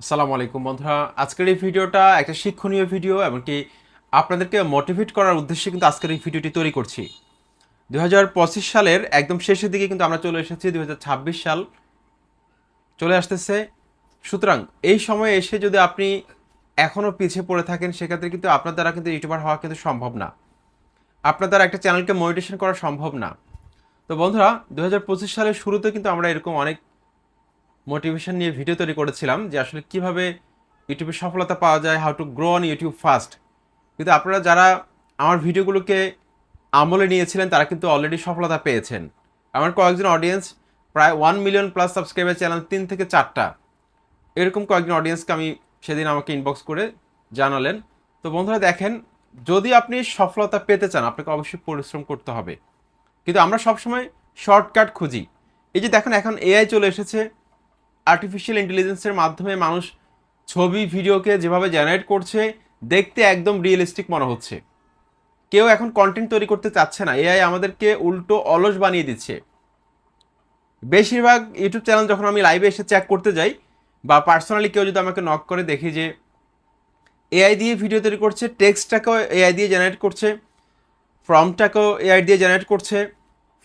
আসসালামু আলাইকুম বন্ধুরা। আজকের এই ভিডিওটা একটা শিক্ষণীয় ভিডিও এমনকি আপনাদেরকে মোটিভেট করার উদ্দেশ্যে কিন্তু আজকের এই ভিডিওটি তৈরি করছি। দু হাজার পঁচিশ সালের একদম শেষের দিকে কিন্তু আমরা চলে এসেছি দু হাজার ছাব্বিশ সাল চলে আসতেছে। সুতরাং এই সময়ে এসে যদি আপনি এখনও পিছিয়ে পড়ে থাকেন, সেক্ষেত্রে কিন্তু আপনার দ্বারা কিন্তু ইউটিউবার হওয়া কিন্তু সম্ভব না। আপনার দ্বারা একটা চ্যানেলকে মনিটেশন করা সম্ভব না। তো বন্ধুরা দু হাজার পঁচিশ সালের শুরুতে কিন্তু আমরা এরকম অনেক মোটিভেশন নিয়ে ভিডিও তৈরি করেছিলাম যে আসলে কীভাবে ইউটিউবে সফলতা পাওয়া যায় how to grow on YouTube fast কিন্তু আপনারা যারা আমার ভিডিওগুলোকে আমলে নিয়েছিলেন, তারা কিন্তু অলরেডি সফলতা পেয়েছেন। আমার কয়েকজন অডিয়েন্স প্রায় one million plus subscriber channel তিন থেকে চারটা। এরকম কয়েকজন অডিয়েন্সকে আমি সেদিন আমাকে ইনবক্স করে জানালেন। তো বন্ধুরা দেখেন, যদি আপনি সফলতা পেতে চান, আপনাকে অবশ্যই পরিশ্রম করতে হবে। কিন্তু আমরা সবসময় শর্টকাট খুঁজি। এই যে দেখেন, এখন এআই চলে এসেছে। আর্টিফিশিয়াল ইন্টেলিজেন্সের মাধ্যমে মানুষ ছবি, ভিডিওকে যেভাবে জেনারেট করছে, দেখতে একদম রিয়েলিস্টিক মনে হচ্ছে। কেউ এখন কন্টেন্ট তৈরি করতে চাচ্ছে না। এআই আমাদেরকে উল্টো অলস বানিয়ে দিচ্ছে। বেশিরভাগ ইউটিউব চ্যানেল যখন আমি লাইভে এসে চেক করতে যাই, বা পার্সোনালি কেউ যদি আমাকে নক করে দেখি যে এআই দিয়ে ভিডিও তৈরি করছে টেক্সটটাকেও এআই দিয়ে জেনারেট করছে ফর্মটাকেও এআই দিয়ে জেনারেট করছে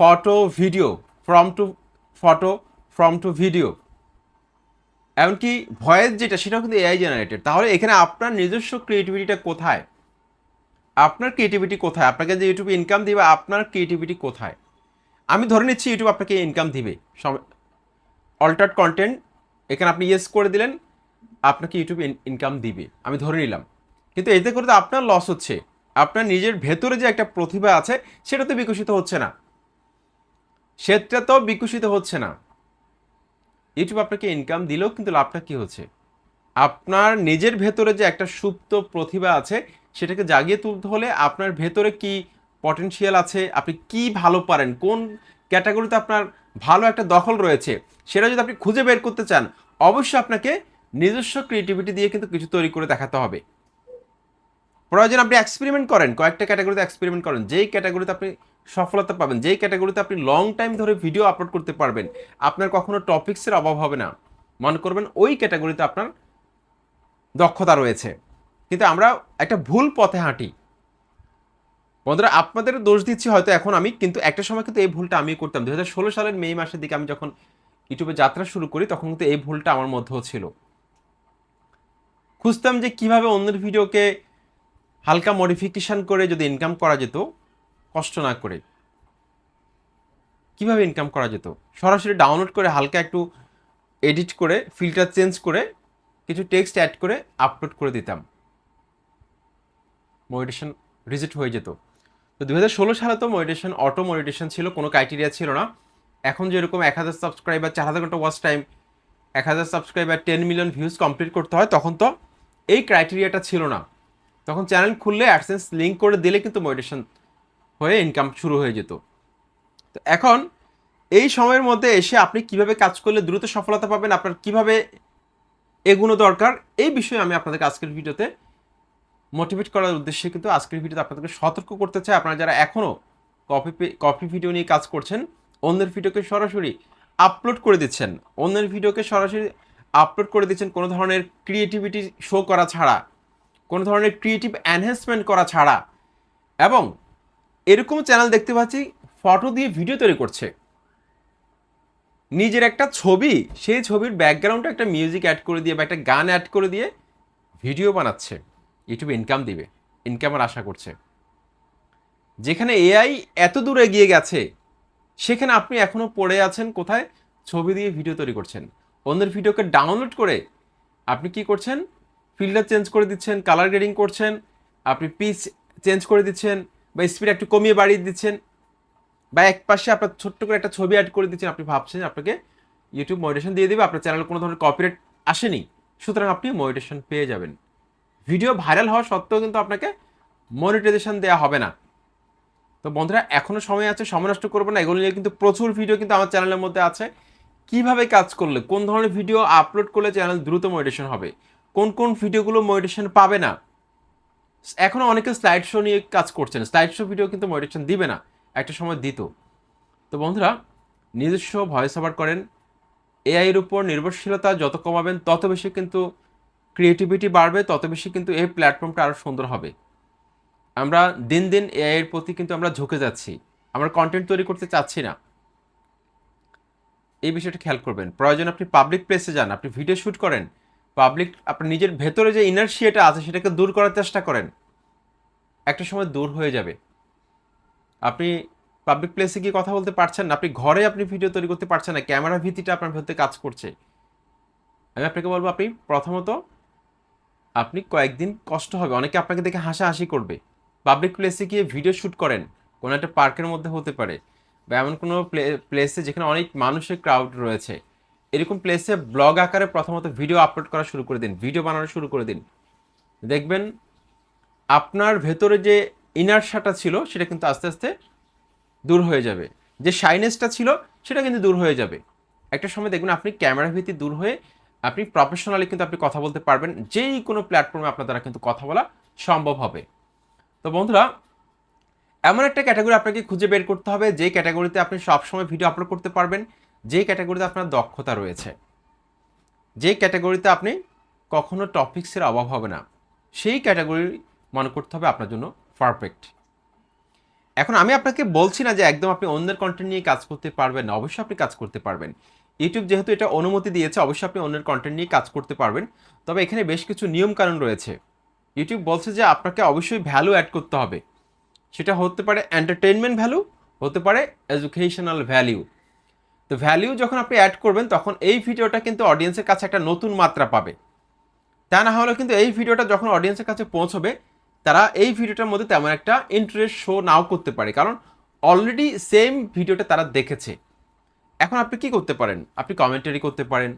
photo video from to photo from to video এমনকি ভয়েস যেটা, সেটাও কিন্তু এআই জেনারেটেড তাহলে এখানে আপনার নিজস্ব ক্রিয়েটিভিটিটা কোথায়? আপনার ক্রিয়েটিভিটি কোথায়? আপনাকে যে ইউটিউবে ইনকাম দিবে, আপনার ক্রিয়েটিভিটি কোথায়? আমি ধরে নিচ্ছি ইউটিউব আপনাকে ইনকাম দিবে। অল্টার্ড কন্টেন্ট এখানে আপনি ইয়েস করে দিলেন, আপনাকে ইউটিউব ইনকাম দিবে। আমি ধরে নিলাম। কিন্তু এতে করে তো আপনার লস হচ্ছে। আপনার নিজের ভেতরে যে একটা প্রতিভা আছে, সেটা তো বিকশিত হচ্ছে না। সেটা তো বিকশিত হচ্ছে না। ইউটিউব আপনাকে ইনকাম দিলেও কিন্তু লাভটা কি হচ্ছে? আপনার নিজের ভেতরে যে একটা সুপ্ত প্রতিভা আছে, সেটাকে জাগিয়ে তুলতে হলে আপনার ভেতরে কি পটেনশিয়াল আছে? আপনি কি ভালো পারেন? কোন ক্যাটাগরিতে আপনার ভালো একটা দখল রয়েছে? সেটা যদি আপনি খুঁজে বের করতে চান, অবশ্যই আপনাকে নিজস্ব ক্রিয়েটিভিটি দিয়ে কিন্তু কিছু তৈরি করে দেখাতে হবে। প্রয়োজন আপনি এক্সপেরিমেন্ট করেন, কয়েকটা ক্যাটাগরিতে এক্সপেরিমেন্ট করেন। যেই ক্যাটাগরিতে আপনি সফলতা পাবেন। যেই ক্যাটাগরিতে আপনি লং টাইম ধরে ভিডিও আপলোড করতে পারবেন, আপনার কখনো টপিক্সের অভাব হবে না। মনে করবেন ওই ক্যাটাগরিতে আপনার দক্ষতা রয়েছে। কিন্তু আমরা একটা ভুল পথে হাঁটি। বন্ধুরা, আপনাদের দোষ দিচ্ছি হয়তো এখন আমি, কিন্তু একটা সময় কিন্তু এই ভুলটা আমি করতাম। দু ষোলো সালের মে মাসের দিকে আমি যখন ইউটিউবে যাত্রা শুরু করি, তখন কিন্তু এই ভুলটা আমার মধ্যেও ছিল। খুঁজতাম যে কীভাবে অন্যের ভিডিওকে হালকা মডিফিকেশান করে যদি ইনকাম করা যেত কষ্ট না করে কীভাবে ইনকাম করা যেত? সরাসরি ডাউনলোড করে হালকা একটু এডিট করে ফিল্টার চেঞ্জ করে, কিছু টেক্সট অ্যাড করে আপলোড করে দিতাম। মডিটেশন রিজেক্ট হয়ে যেত। তো দু হাজার ষোলো সালে তো মডিটেশন অটো মডিটেশন ছিল, কোনো ক্রাইটেরিয়া ছিল না। এখন যেরকম এক হাজার সাবস্ক্রাইবার চার হাজার ঘণ্টা ওয়াচ টাইম এক হাজার subscriber ten million views complete করতে হয়, তখন তো এই ক্রাইটেরিয়াটা ছিল না। তখন চ্যানেল খুললে অ্যাডসেন্স লিঙ্ক করে দিলে কিন্তু মডিটেশন হয়ে ইনকাম শুরু হয়ে যেত। তো এখন এই সময়ের মধ্যে এসে আপনি কীভাবে কাজ করলে দ্রুত সফলতা পাবেন, আপনার কীভাবে এগুলো দরকার, এই বিষয়ে আমি আপনাদেরকে আজকের ভিডিওতে মোটিভেট করার উদ্দেশ্যে কিন্তু আজকের ভিডিওতে আপনাদেরকে সতর্ক করতে চাই। আপনারা যারা এখনও কপি কপি ভিডিও নিয়ে কাজ করছেন, অন্যের ভিডিওকে সরাসরি আপলোড করে দিচ্ছেন। অন্যের ভিডিওকে সরাসরি আপলোড করে দিচ্ছেন কোনো ধরনের ক্রিয়েটিভিটি শো করা ছাড়া, কোনো ধরনের ক্রিয়েটিভ এনহ্যান্সমেন্ট করা ছাড়া। এবং এরকম চ্যানেল দেখতে পাচ্ছি ফটো দিয়ে ভিডিও তৈরি করছে। নিজের একটা ছবি, সেই ছবির ব্যাকগ্রাউন্ডে একটা মিউজিক অ্যাড করে দিয়ে বা একটা গান অ্যাড করে দিয়ে ভিডিও বানাচ্ছে। ইউটিউবে ইনকাম দিবে ইনকামের আশা করছে। যেখানে এআই এত দূর এগিয়ে গেছে, সেখানে আপনি এখনও পড়ে আছেন, কোথায়? ছবি দিয়ে ভিডিও তৈরি করছেন। অন্যের ভিডিওকে ডাউনলোড করে আপনি কি করছেন? ফিল্টার চেঞ্জ করে দিচ্ছেন কালার গ্রেডিং করছেন, আপনি পিচ চেঞ্জ করে দিচ্ছেন বা স্পিড একটু কমিয়ে বাড়িয়ে দিচ্ছেন বা এক পাশে আপনার ছোট্ট করে একটা ছবি অ্যাড করে দিচ্ছেন, আপনি ভাবছেন আপনাকে ইউটিউব মডিটেশন দিয়ে দেবে, আপনার চ্যানেলে কোনো ধরনের কপিরাইট আসেনি, সুতরাং আপনি মডিটেশন পেয়ে যাবেন। ভিডিও ভাইরাল হওয়া সত্ত্বেও কিন্তু আপনাকে মনিটাইজেশন দেওয়া হবে না। তো বন্ধুরা এখনও সময় আছে, সময় নষ্ট করব না, এগুলো নিয়ে কিন্তু প্রচুর ভিডিও কিন্তু আমার চ্যানেলের মধ্যে আছে। কীভাবে কাজ করলে, কোন ধরনের ভিডিও আপলোড করলে চ্যানেল দ্রুত মডিটেশন হবে, কোন কোন ভিডিওগুলো মডিটেশন পাবে না এখনও অনেকে স্লাইড শো নিয়ে কাজ করছেন স্লাইড শো ভিডিও কিন্তু মডিটেশন দিবে না। একটা সময় দিত। তো বন্ধুরা, নিজস্ব ভয়েস ওভার করেন। এআইয়ের উপর নির্ভরশীলতা যত কমাবেন, তত বেশি কিন্তু ক্রিয়েটিভিটি বাড়বে, তত বেশি কিন্তু এই প্ল্যাটফর্মটা আরও সুন্দর হবে। আমরা দিন দিন এআই এর প্রতি কিন্তু আমরা ঝুঁকে যাচ্ছি। আমরা কন্টেন্ট তৈরি করতে চাচ্ছি না। এই বিষয়টা খেয়াল করবেন। প্রয়োজন আপনি পাবলিক প্লেসে যান, আপনি ভিডিও শ্যুট করেন। পাবলিক আপনার নিজের ভেতরে যে ইনার্সিয়াটা আছে, সেটাকে দূর করার চেষ্টা করেন। একটা সময় দূর হয়ে যাবে। আপনি পাবলিক প্লেসে গিয়ে কথা বলতে পারছেন না, আপনি ঘরে আপনি ভিডিও তৈরি করতে পারছেন না ক্যামেরা ভিত্তিটা আপনার ভেতরে কাজ করছে। আমি আপনাকে বলব, আপনি প্রথমত, আপনি কয়েকদিন কষ্ট হবে। অনেকে আপনাকে দেখে হাসাহাসি করবে। পাবলিক প্লেসে গিয়ে ভিডিও শ্যুট করেন। কোনো একটা পার্কের মধ্যে হতে পারে। বা এমন কোনো প্লেসে যেখানে অনেক মানুষের ক্রাউড রয়েছে। এরকম প্লেসে ব্লগ আকারে প্রথমত ভিডিও আপলোড করা শুরু করে দিন ভিডিও বানানো শুরু করে দিন। দেখবেন আপনার ভেতরে যে ইনার্সাটা ছিল, সেটা কিন্তু আস্তে আস্তে দূর হয়ে যাবে। যে শাইনেসটা ছিল, সেটা কিন্তু দূর হয়ে যাবে। একটা সময় দেখবেন আপনি ক্যামেরা ভিত্তি দূর হয়ে আপনি প্রফেশনালি কিন্তু আপনি কথা বলতে পারবেন, যেই কোনো প্ল্যাটফর্মে আপনার দ্বারা কিন্তু কথা বলা সম্ভব হবে। তো বন্ধুরা, এমন একটা ক্যাটাগরি আপনাকে খুঁজে বের করতে হবে, যে ক্যাটাগরিতে আপনি সবসময় ভিডিও আপলোড করতে পারবেন। যে ক্যাটাগরিতে আপনার দক্ষতা রয়েছে, যে ক্যাটাগরিতে আপনি কখনো টপিক্সের অভাব হবে না, সেই ক্যাটাগরি মনে করতে হবে আপনার জন্য পারফেক্ট এখন আমি আপনাকে বলছি না যে একদম আপনি অন্যের কন্টেন্ট নিয়ে কাজ করতে পারবেন না, অবশ্যই আপনি কাজ করতে পারবেন। ইউটিউব যেহেতু এটা অনুমতি দিয়েছে, অবশ্যই আপনি অন্যের কন্টেন্ট নিয়ে কাজ করতে পারবেন। তবে এখানে বেশ কিছু নিয়মকানুন রয়েছে। ইউটিউব বলছে যে আপনাকে অবশ্যই ভ্যালু অ্যাড করতে হবে। সেটা হতে পারে এন্টারটেনমেন্ট ভ্যালু হতে পারে এডুকেশনাল ভ্যালিউ তো ভ্যালিউ যখন আপনি অ্যাড করবেন, তখন এই ভিডিওটা কিন্তু অডিয়েন্সের কাছে একটা নতুন মাত্রা পাবে। তা না হলে কিন্তু এই ভিডিওটা যখন অডিয়েন্সের কাছে পৌঁছবে, তারা এই ভিডিওটার মধ্যে তেমন একটা ইন্টারেস্ট শো নাও করতে পারে। কারণ অলরেডি সেম ভিডিওটা তারা দেখেছে। এখন আপনি কি করতে পারেন? আপনি কমেন্টারি করতে পারেন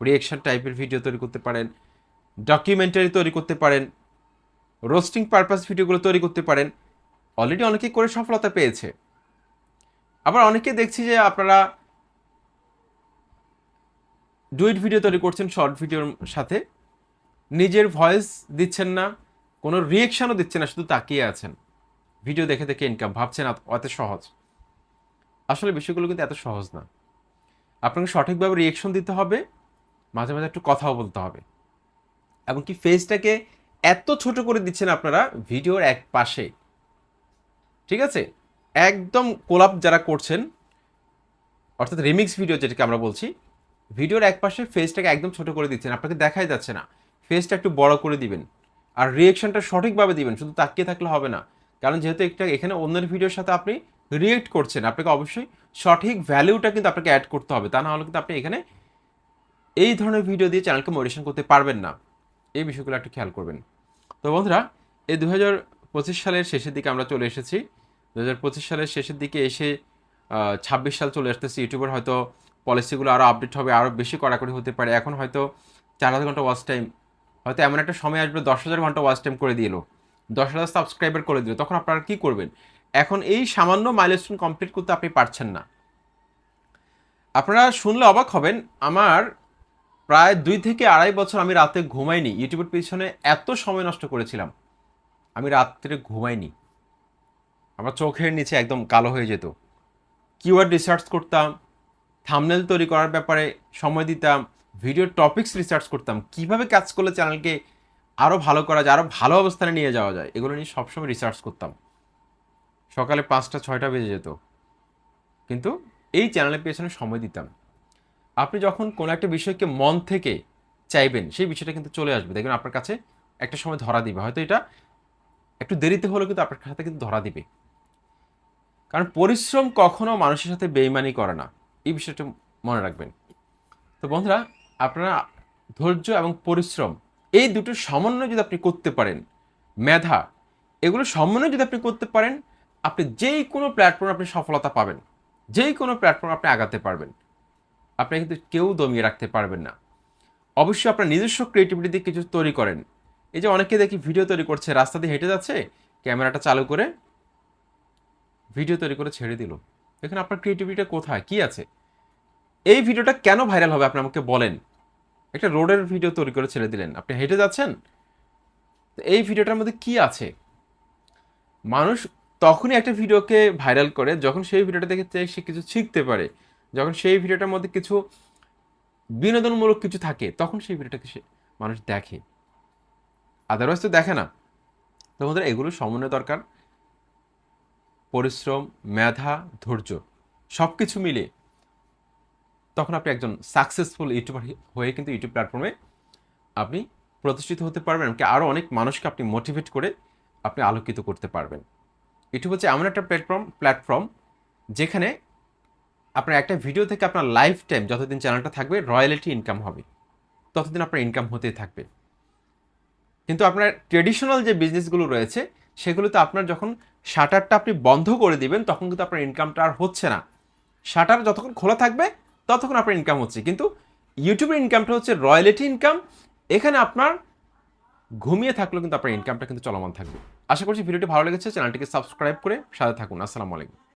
রিয়েকশন টাইপের ভিডিও তৈরি করতে পারেন ডকুমেন্টারি তৈরি করতে পারেন রোস্টিং পারপাস ভিডিওগুলো তৈরি করতে পারেন। অলরেডি অনেকে করে সফলতা পেয়েছে। আবার অনেকে দেখছি যে আপনারা ডুইট ভিডিও তৈরি করছেন শর্ট ভিডিওর সাথে। নিজের ভয়েস দিচ্ছেন না, কোনো রিয়েকশনও দিচ্ছেন না, শুধু তাকিয়ে আছেন। ভিডিও দেখে দেখে ইনকাম ভাবছেন অত সহজ। আসলে বিষয়গুলো কিন্তু এত সহজ না। আপনাকে সঠিকভাবে রিয়েকশন দিতে হবে, মাঝে মাঝে একটু কথাও বলতে হবে। এমনকি ফেসটাকে এত ছোট করে দিচ্ছেন আপনারা ভিডিওর এক পাশে। ঠিক আছে? একদম কোলাপ যারা করছেন, অর্থাৎ রিমিক্স ভিডিও যেটাকে আমরা বলছি ভিডিওর এক পাশে ফেসটাকে একদম ছোট করে দিচ্ছেন, আপনাকে দেখাই যাচ্ছে না। ফেসটা একটু বড় করে দিবেন। আর রিয়েকশনটা সঠিকভাবে দিবেন, শুধু তাকিয়ে থাকলে হবে না। কারণ যেহেতু একটা এখানে অন্যের ভিডিওর সাথে আপনি রিয়েক্ট করছেন, আপনাকে অবশ্যই সঠিক ভ্যালুটা কিন্তু আপনাকে অ্যাড করতে হবে। তা না হলে কিন্তু আপনি এখানে এই ধরনের ভিডিও দিয়ে চ্যানেলকে মোটিভেশন করতে পারবেন না। এই বিষয়গুলো একটু খেয়াল করবেন। তো বন্ধুরা, এই দু হাজার পঁচিশ সালের শেষের দিকে আমরা চলে এসেছি। দু হাজার পঁচিশ সালের শেষের দিকে এসে ছাব্বিশ সাল চলে আসতেছি। ইউটিউবের হয়তো পলিসিগুলো আরও আপডেট হবে আরও বেশি কড়াকড়ি হতে পারে। এখন হয়তো চার হাজার ঘণ্টা ওয়াচ টাইম হয়তো এমন একটা সময় আসবে, দশ হাজার ঘণ্টা ওয়াচ টাইম করে দিল দশ হাজার সাবস্ক্রাইবার করে দিল, তখন আপনারা কী করবেন? এখন এই সামান্য মাইলস্টোন কমপ্লিট করতে আপনি পারছেন না। আপনারা শুনলে অবাক হবেন, আমার প্রায় দুই থেকে আড়াই বছর আমি রাতে ঘুমাইনি। ইউটিউবের পিছনে এত সময় নষ্ট করেছিলাম। আমি রাত্রে ঘুমাইনি। আমার চোখের নিচে একদম কালো হয়ে যেত। কিওয়ার্ড রিসার্চ করতাম থামনেল তৈরি করার ব্যাপারে সময় দিতাম ভিডিও টপিক্স রিসার্চ করতাম, কীভাবে কাজ করলে চ্যানেলকে আরও ভালো করা যায় আরও ভালো অবস্থানে নিয়ে যাওয়া যায়, এগুলো নিয়ে সবসময় রিসার্চ করতাম। সকালে পাঁচটা, ছয়টা বেজে যেত। কিন্তু এই চ্যানেলের পেছনে সময় দিতাম। আপনি যখন কোনো একটা বিষয়কে মন থেকে চাইবেন, সেই বিষয়টা কিন্তু চলে আসবে। দেখবেন আপনার কাছে একটা সময় ধরা দিবে। হয়তো এটা একটু দেরিতে হলেও কিন্তু আপনার সাথে কিন্তু ধরা দিবে। কারণ পরিশ্রম কখনো মানুষের সাথে বেইমানি করে না। এই বিষয়টা মনে রাখবেন। তো বন্ধুরা, আপনারা ধৈর্য এবং পরিশ্রম, এই দুটোর সমন্বয় যদি আপনি করতে পারেন, মেধা, এগুলো সমন্বয় যদি আপনি করতে পারেন, আপনি যেই কোনো প্ল্যাটফর্মে আপনি সফলতা পাবেন যেই কোনো প্ল্যাটফর্মে আপনি আগাতে পারবেন। আপনি কিন্তু কেউ দমিয়ে রাখতে পারবেন না। অবশ্যই আপনার নিজস্ব ক্রিয়েটিভিটি দিয়ে কিছু তৈরি করেন। এই যে অনেকে দেখি ভিডিও তৈরি করছে, রাস্তা দিয়ে হেঁটে যাচ্ছে ক্যামেরাটা চালু করে ভিডিও তৈরি করে ছেড়ে দিল। এখানে আপনার ক্রিয়েটিভিটিটা কোথায়? কি আছে? এই ভিডিওটা কেন ভাইরাল হবে, আপনি আমাকে বলেন। একটা রোডের ভিডিও তৈরি করে ছেড়ে দিলেন। আপনি হেঁটে যাচ্ছেন? এই ভিডিওটার মধ্যে কি আছে? মানুষ তখনই একটা ভিডিওকে ভাইরাল করে যখন সেই ভিডিওটা দেখে সে কিছু শিখতে পারে। যখন সেই ভিডিওটার মধ্যে কিছু বিনোদনমূলক কিছু থাকে, তখন সেই ভিডিওটাকে সে মানুষ দেখে। আদারওয়াইজ তো দেখে না। তোমাদের এগুলো সমন্বয় দরকার। পরিশ্রম, মেধা, ধৈর্য সব কিছু মিলে তখন আপনি একজন সাকসেসফুল ইউটিউবার হয়ে কিন্তু ইউটিউব প্ল্যাটফর্মে আপনি প্রতিষ্ঠিত হতে পারবেন এমনকি আরও অনেক মানুষকে আপনি মোটিভেট করে আপনি আলোকিত করতে পারবেন। ইউটিউব হচ্ছে এমন একটা প্ল্যাটফর্ম প্ল্যাটফর্ম যেখানে আপনার একটা ভিডিও থেকে আপনার লাইফ টাইম যতদিন চ্যানেলটা থাকবে রয়্যালিটি ইনকাম হবে। ততদিন আপনার ইনকাম হতেই থাকবে। কিন্তু আপনার ট্রেডিশনাল যে বিজনেসগুলো রয়েছে, সেগুলোতে আপনার যখন শাটারটা আপনি বন্ধ করে দিবেন, তখন কিন্তু আপনার ইনকামটা আর হচ্ছে না। শাটার যতক্ষণ খোলা থাকবে, ততক্ষণ আপনার ইনকাম হচ্ছে। কিন্তু ইউটিউবের ইনকামটা হচ্ছে রয়্যালিটি ইনকাম এখানে আপনার ঘুমিয়ে থাকলেও কিন্তু আপনার ইনকামটা কিন্তু চলমান থাকবে। আশা করছি ভিডিওটি ভালো লেগেছে, চ্যানেলটিকে সাবস্ক্রাইব করে সাথে থাকুন। আসসালামু আলাইকুম।